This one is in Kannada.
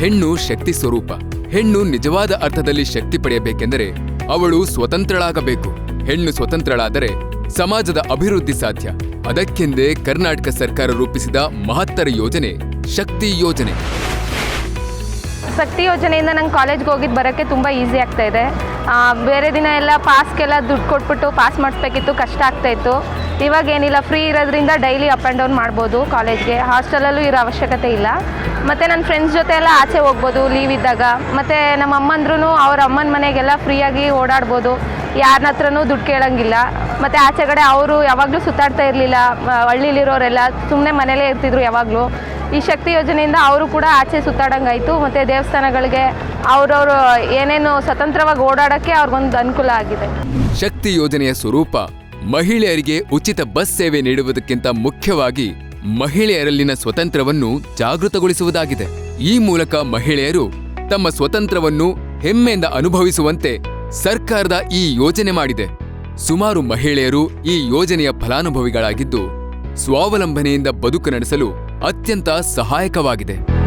ಹೆಣ್ಣು ಶಕ್ತಿ ಸ್ವರೂಪ. ಹೆಣ್ಣು ನಿಜವಾದ ಅರ್ಥದಲ್ಲಿ ಶಕ್ತಿ ಪಡೆಯಬೇಕೆಂದರೆ ಅವಳು ಸ್ವತಂತ್ರಳಾಗಬೇಕು. ಹೆಣ್ಣು ಸ್ವತಂತ್ರಳಾದರೆ ಸಮಾಜದ ಅಭಿವೃದ್ಧಿ ಸಾಧ್ಯ. ಅದಕ್ಕೆಂದೇ ಕರ್ನಾಟಕ ಸರ್ಕಾರ ರೂಪಿಸಿದ ಮಹತ್ತರ ಯೋಜನೆ ಶಕ್ತಿ ಯೋಜನೆ. ಶಕ್ತಿ ಯೋಜನೆಯಿಂದ ನಂಗೆ ಕಾಲೇಜ್ಗೆ ಹೋಗಿದ್ದು ಬರೋಕ್ಕೆ ತುಂಬ ಈಸಿ ಆಗ್ತಾ ಇದೆ. ಬೇರೆ ದಿನ ಎಲ್ಲ ಪಾಸ್ಗೆಲ್ಲ ದುಡ್ಡು ಕೊಟ್ಬಿಟ್ಟು ಪಾಸ್ ಮಾಡಿಸ್ಬೇಕಿತ್ತು, ಕಷ್ಟ ಆಗ್ತಾಯಿತ್ತು ಇವಾಗ ಏನಿಲ್ಲ ಫ್ರೀ ಇರೋದ್ರಿಂದ ಡೈಲಿ ಅಪ್ ಆ್ಯಂಡ್ ಡೌನ್ ಮಾಡ್ಬೋದು ಕಾಲೇಜ್ಗೆ ಹಾಸ್ಟೆಲಲ್ಲೂ ಇರೋ ಅವಶ್ಯಕತೆ ಇಲ್ಲ. ಮತ್ತು ನನ್ನ ಫ್ರೆಂಡ್ಸ್ ಜೊತೆ ಎಲ್ಲ ಆಚೆ ಹೋಗ್ಬೋದು ಲೀವ್ ಇದ್ದಾಗ. ಮತ್ತು ನಮ್ಮ ಅಮ್ಮಂದ್ರೂ ಅವ್ರ ಅಮ್ಮನ ಮನೆಗೆಲ್ಲ ಫ್ರೀಯಾಗಿ ಓಡಾಡ್ಬೋದು. ಯಾರನ್ನ ಹತ್ರನೂ ದುಡ್ಡು ಕೇಳೋಂಗಿಲ್ಲ. ಮತ್ತು ಆಚೆಗಡೆ ಅವರು ಯಾವಾಗಲೂ ಸುತ್ತಾಡ್ತಾ ಇರಲಿಲ್ಲ. ಹಳ್ಳಿಲಿರೋರೆಲ್ಲ ಸುಮ್ಮನೆ ಮನೇಲೇ ಇರ್ತಿದ್ರು ಯಾವಾಗಲೂ. ಈ ಶಕ್ತಿ ಯೋಜನೆಯಿಂದ ಅವರು ಕೂಡ ಆಚೆ ಸುತ್ತಾಡಂಗಾಯಿತು. ಮತ್ತು ದೇವಸ್ಥಾನಗಳಿಗೆ ಅವರವರು ಏನೇನು ಸ್ವತಂತ್ರವಾಗಿ ಓಡಾಡೋಕ್ಕೆ ಅವ್ರಿಗೊಂದು ಅನುಕೂಲ ಆಗಿದೆ. ಶಕ್ತಿ ಯೋಜನೆಯ ಸ್ವರೂಪ ಮಹಿಳೆಯರಿಗೆ ಉಚಿತ ಬಸ್ ಸೇವೆ ನೀಡುವುದಕ್ಕಿಂತ ಮುಖ್ಯವಾಗಿ ಮಹಿಳೆಯರಲ್ಲಿನ ಸ್ವತಂತ್ರವನ್ನು ಜಾಗೃತಗೊಳಿಸುವುದಾಗಿದೆ. ಈ ಮೂಲಕ ಮಹಿಳೆಯರು ತಮ್ಮ ಸ್ವತಂತ್ರವನ್ನು ಹೆಮ್ಮೆಯಿಂದ ಅನುಭವಿಸುವಂತೆ ಸರ್ಕಾರದ ಈ ಯೋಜನೆ ಮಾಡಿದೆ. ಸುಮಾರು ಮಹಿಳೆಯರು ಈ ಯೋಜನೆಯ ಫಲಾನುಭವಿಗಳಾಗಿದ್ದು, ಸ್ವಾವಲಂಬನೆಯಿಂದ ಬದುಕು ನಡೆಸಲು ಅತ್ಯಂತ ಸಹಾಯಕವಾಗಿದೆ.